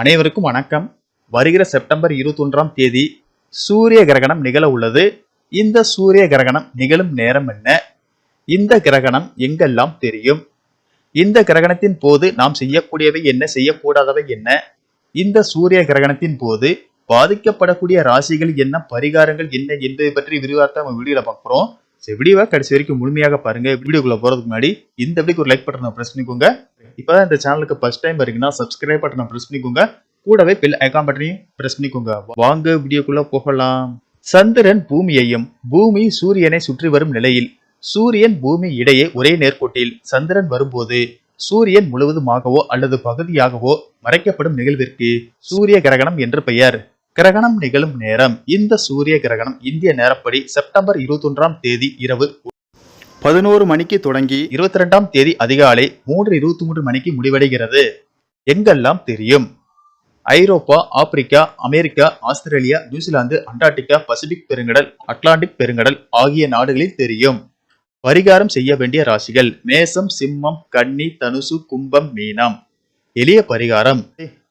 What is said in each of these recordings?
அனைவருக்கும் வணக்கம். வருகிற செப்டம்பர் இருபத்தொன்றாம் தேதி சூரிய கிரகணம் நிகழ உள்ளது. இந்த சூரிய கிரகணம் நிகழும் நேரம் என்ன? இந்த கிரகணம் எங்கெல்லாம் தெரியும்? இந்த கிரகணத்தின் போது நாம் செய்யக்கூடியவை என்ன? செய்யக்கூடாதவை என்ன? இந்த சூரிய கிரகணத்தின் போது பாதிக்கப்படக்கூடிய ராசிகள் என்ன? பரிகாரங்கள் என்ன? என்பதை பற்றி விரிவாக நம்ம வீடியோல பார்க்குறோம் சரி வீடியோவை கடைசி வரைக்கும் முழுமையாக பாருங்க. வீடியோக்குள்ள போறதுக்கு முன்னாடி இந்த வீடியோக்கு ஒரு லைக் பட்டனை பிரஸ் பண்ணிக்கோங்க. இப்போ இந்த சேனலுக்கு ஃபர்ஸ்ட் டைம் வரீங்கன்னா சப்ஸ்கிரைப் பட்டனை ப்ரெஸ் பண்ணிக்கோங்க. கூடவே பில் ஐக்கான் பட்டனையும் ப்ரெஸ் பண்ணிக்கோங்க. வாங்க வீடியோக்குள்ளே போகலாம். சந்திரன் பூமியையும் பூமி சூரியனை சுற்றி வரும் நிலையில் சூரியன் பூமி இடையே ஒரே நேர்கோட்டில் சந்திரன் வரும்போது சூரியன் முழுவதுமாகவோ அல்லது பகுதியாகவோ மறைக்கப்படும் நிகழ்விற்கு சூரிய கிரகணம் என்று பெயர். கிரகணம் நிகழும் நேரம் இந்த சூரிய கிரகணம் இந்திய நேரப்படி செப்டம்பர் இருபத்தொன்றாம் தேதி இரவு பதினோரு மணிக்கு தொடங்கி இருபத்தி ரெண்டாம் தேதி அதிகாலை மூன்று இருபத்தி மூன்று மணிக்கு முடிவடைகிறது. எங்கெல்லாம் தெரியும்? Europe Africa America Australia New Zealand Antarctica Pacific பெருங்கடல் அட்லாண்டிக் பெருங்கடல் ஆகிய நாடுகளில் தெரியும். பரிகாரம் செய்ய வேண்டிய ராசிகள் மேசம் சிம்மம் கன்னி தனுசு கும்பம் மீனம். எளிய பரிகாரம்.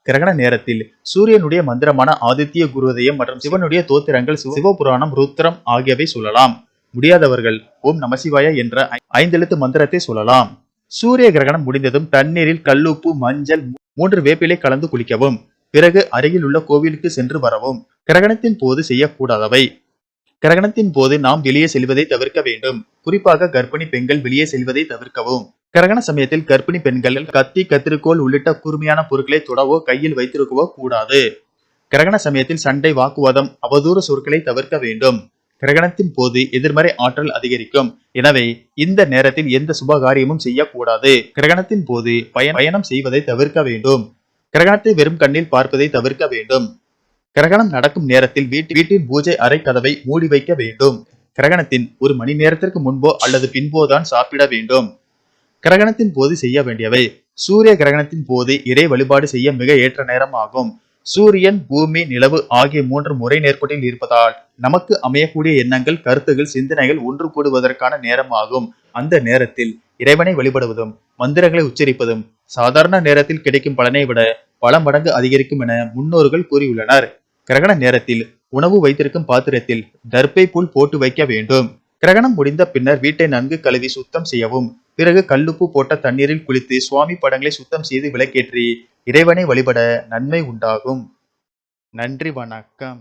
கிரகண நேரத்தில் சூரியனுடைய மந்திரமான ஆதித்ய குருதயம் மற்றும் சிவனுடைய தோத்திரங்கள் சிவபுராணம் ருத்ரம் ஆகியவை சொல்லலாம். முடியாதவர்கள். ஓம் நமசிவாய என்ற ஐந்தெழுத்து மந்திரத்தை சொல்லலாம். சூரிய கிரகணம் முடிந்ததும் தண்ணீரில் கல்லுப்பு மஞ்சள் மூன்று வேப்பிலை கலந்து குளிக்கவும். பிறகு அருகில் உள்ள கோவிலுக்கு சென்று வரவும். கிரகணத்தின் போது செய்யக்கூடாதவை. கிரகணத்தின் போது நாம் வெளியே செல்வதை தவிர்க்க வேண்டும். குறிப்பாக கர்ப்பிணி பெண்கள் வெளியே செல்வதை தவிர்க்கவும். கிரகண சமயத்தில் கர்ப்பிணி பெண்கள் கத்தி கத்திரிக்கோள் உள்ளிட்ட கூர்மையான பொருட்களை தொடவோ கையில் வைத்திருக்கவோ கூடாது. கிரகண சமயத்தில் சண்டை வாக்குவாதம் அவதூறு சொற்களை தவிர்க்க வேண்டும். கிரகணத்தின் போது எதிர்மறை ஆற்றல் அதிகரிக்கும். எனவே இந்த நேரத்தில் எந்த சுப காரியமும் செய்யக்கூடாது. கிரகணத்தின் போது பயன் பயணம் செய்வதை தவிர்க்க வேண்டும். கிரகணத்தை வெறும் கண்ணில் பார்ப்பதை தவிர்க்க வேண்டும். கிரகணம் நடக்கும் நேரத்தில் வீட்டு வீட்டின் பூஜை அறை கதவை மூடி வைக்க வேண்டும். கிரகணத்தின் ஒரு மணி நேரத்திற்கு முன்போ அல்லது பின்போதான் சாப்பிட வேண்டும். கிரகணத்தின் போது செய்ய வேண்டியவை சூரிய கிரகணத்தின் போது இறை வழிபாடு செய்ய மிக ஏற்ற நேரம் ஆகும் சூரியன் பூமி நிலவு ஆகிய மூன்று முறை நேர்கோட்டில் இருப்பதால் நமக்கு அமையக்கூடிய எண்ணங்கள் கருத்துகள் சிந்தனைகள் ஒன்று கூடுவதற்கான நேரம் ஆகும் அந்த நேரத்தில் இறைவனை வழிபடுவதும் மந்திரங்களை உச்சரிப்பதும் சாதாரண நேரத்தில் கிடைக்கும் பலனை விட பல மடங்கு அதிகரிக்கும் என முன்னோர்கள் கூறியுள்ளனர். கிரகண நேரத்தில் உணவு வைத்திருக்கும் பாத்திரத்தில் தர்ப்பை புல் போட்டு வைக்க வேண்டும். கிரகணம் முடிந்த பின்னர் வீட்டை நன்கு கழுவி சுத்தம் செய்யவும். பிறகு கல்லுப்பு போட்ட தண்ணீரில் குளித்து சுவாமி படங்களை சுத்தம் செய்து விளக்கேற்றி இறைவனை வழிபட நன்மை உண்டாகும். நன்றி வணக்கம்.